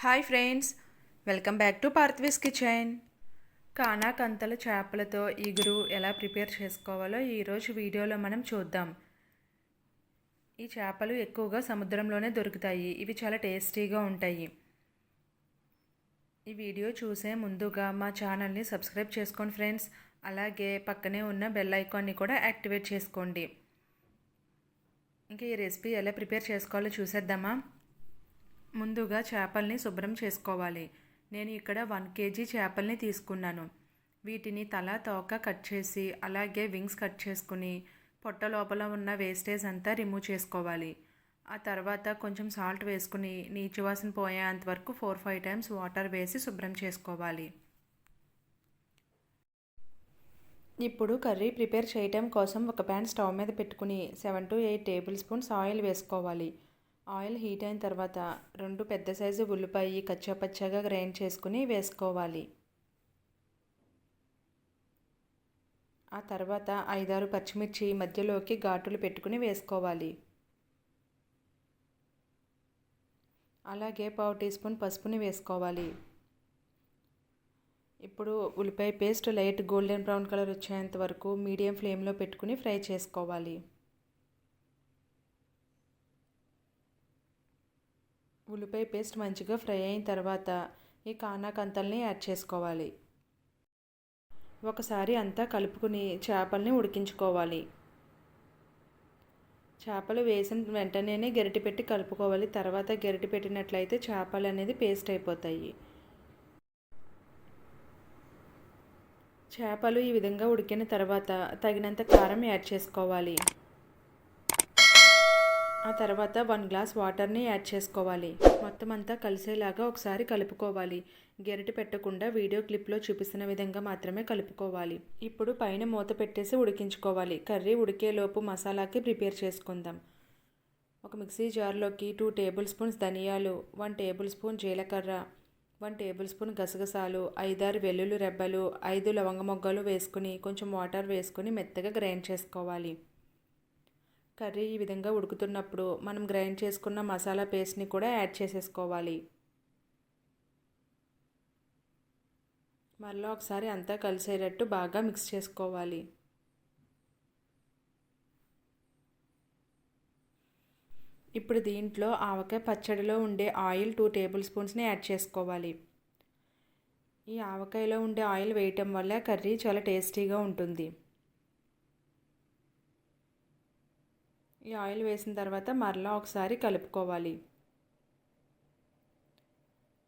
Hi friends welcome back to Parthvi's kitchen. కానా కంతల చేపలతో ఇగురు ఎలా ప్రిపేర్ చేసుకోవాలో ఈరోజు వీడియోలో మనం చూద్దాం. ఈ చేపలు ఎక్కువగా సముద్రంలోనే దొరుకుతాయి. ఇవి చాలా టేస్టీగా ఉంటాయి. ఈ వీడియో చూసే ముందుగా మా ఛానల్ని సబ్స్క్రైబ్ చేసుకోండి ఫ్రెండ్స్. అలాగే పక్కనే ఉన్న బెల్ ఐకాన్ని కూడా యాక్టివేట్ చేసుకోండి. ఇంకా ఈ రెసిపీ ఎలా ప్రిపేర్ చేసుకోవాలో చూసేద్దామా? ముందుగా చేపల్ని శుభ్రం చేసుకోవాలి. నేను ఇక్కడ వన్ కేజీ చేపల్ని తీసుకున్నాను. వీటిని తల తోక కట్ చేసి అలాగే వింగ్స్ కట్ చేసుకుని పొట్ట లోపల ఉన్న వేస్టేజ్ అంతా రిమూవ్ చేసుకోవాలి. ఆ తర్వాత కొంచెం సాల్ట్ వేసుకుని నీచు వాసన పోయేంత వరకు ఫోర్ ఫైవ్ టైమ్స్ వాటర్ వేసి శుభ్రం చేసుకోవాలి. ఇప్పుడు కర్రీ ప్రిపేర్ చేయటం కోసం ఒక ప్యాన్ స్టవ్ మీద పెట్టుకుని seven to eight tablespoons oil వేసుకోవాలి. ఆయిల్ హీట్ అయిన తర్వాత రెండు పెద్ద సైజు ఉల్లిపాయ కచ్చాపచ్చాగా గ్రైండ్ చేసుకుని వేసుకోవాలి. ఆ తర్వాత ఐదారు పచ్చిమిర్చి మధ్యలోకి ఘాటులు పెట్టుకుని వేసుకోవాలి. అలాగే పావు టీ స్పూన్ పసుపుని వేసుకోవాలి. ఇప్పుడు ఉల్లిపాయ paste light golden brown colour వచ్చేంత వరకు మీడియం ఫ్లేమ్లో పెట్టుకుని ఫ్రై చేసుకోవాలి. ఉల్లిపాయ పేస్ట్ మంచిగా ఫ్రై అయిన తర్వాత ఈ కానాకంతల్ని యాడ్ చేసుకోవాలి. ఒకసారి అంతా కలుపుకుని చేపల్ని ఉడికించుకోవాలి. చేపలు వేసిన వెంటనే గరిటె పెట్టి కలుపుకోవాలి. తర్వాత గరిటె పెట్టినట్లయితే చేపలు అనేది పేస్ట్ అయిపోతాయి. చేపలు ఈ విధంగా ఉడికిన తర్వాత తగినంత కారం యాడ్ చేసుకోవాలి. ఆ తర్వాత వన్ గ్లాస్ వాటర్ని యాడ్ చేసుకోవాలి. మొత్తం అంతా కలిసేలాగా ఒకసారి కలుపుకోవాలి. గెరటి పెట్టకుండా వీడియో క్లిప్లో చూపిస్తున్న విధంగా మాత్రమే కలుపుకోవాలి. ఇప్పుడు పైన మూత పెట్టేసి ఉడికించుకోవాలి. కర్రీ ఉడికేలోపు మసాలాకి ప్రిపేర్ చేసుకుందాం. ఒక మిక్సీ జార్లోకి టూ టేబుల్ స్పూన్స్ ధనియాలు వన్ టేబుల్ స్పూన్ జీలకర్ర వన్ టేబుల్ స్పూన్ గసగసాలు ఐదారు వెల్లుల్లి రెబ్బలు ఐదు లవంగ మొగ్గలు వేసుకుని కొంచెం వాటర్ వేసుకుని మెత్తగా గ్రైండ్ చేసుకోవాలి. కర్రీ ఈ విధంగా ఉడుకుతున్నప్పుడు మనం గ్రైండ్ చేసుకున్న మసాలా పేస్ట్ని కూడా యాడ్ చేసేసుకోవాలి. మళ్ళీ ఒకసారి అంతా కలిసేటట్టు బాగా మిక్స్ చేసుకోవాలి. ఇప్పుడు దీంట్లో ఆవకాయ పచ్చడిలో ఉండే ఆయిల్ టూ టేబుల్ స్పూన్స్ని యాడ్ చేసుకోవాలి. ఈ ఆవకాయలో ఉండే ఆయిల్ వేయటం వల్ల కర్రీ చాలా టేస్టీగా ఉంటుంది. ఈ ఆయిల్ వేసిన తర్వాత మరలా ఒకసారి కలుపుకోవాలి.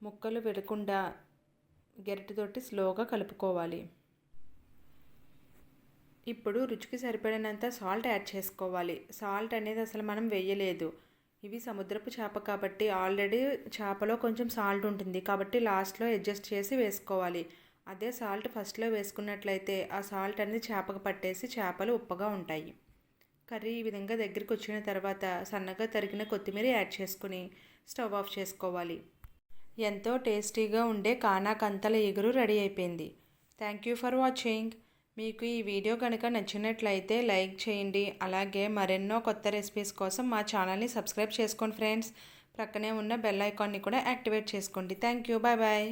ముక్కలు విడకుండా గెరటితోటి స్లోగా కలుపుకోవాలి. ఇప్పుడు రుచికి సరిపడినంత సాల్ట్ యాడ్ చేసుకోవాలి. సాల్ట్ అనేది అసలు మనం వేయలేదు. ఇవి సముద్రపు చేప కాబట్టి ఆల్రెడీ చేపలో కొంచెం సాల్ట్ ఉంటుంది. కాబట్టి లాస్ట్లో అడ్జస్ట్ చేసి వేసుకోవాలి. అదే సాల్ట్ ఫస్ట్లో వేసుకున్నట్లయితే ఆ సాల్ట్ అనేది చేపకు పట్టేసి చేపలు ఉప్పగా ఉంటాయి. కర్రీ ఈ విధంగా దగ్గరికి వచ్చిన తర్వాత సన్నగా తరిగిన కొత్తిమీర యాడ్ చేసుకుని స్టవ్ ఆఫ్ చేసుకోవాలి. ఎంతో టేస్టీగా ఉండే కానా కంతల ఎగురు రెడీ అయిపోయింది. Thank you for watching. మీకు ఈ వీడియో కనుక నచ్చినట్లయితే లైక్ చేయండి. అలాగే మరెన్నో కొత్త రెసిపీస్ కోసం మా ఛానల్ని సబ్స్క్రైబ్ చేసుకోండి ఫ్రెండ్స్. ప్రక్కనే ఉన్న బెల్ ఐకాన్ని కూడా యాక్టివేట్ చేసుకోండి. Thank you. Bye bye.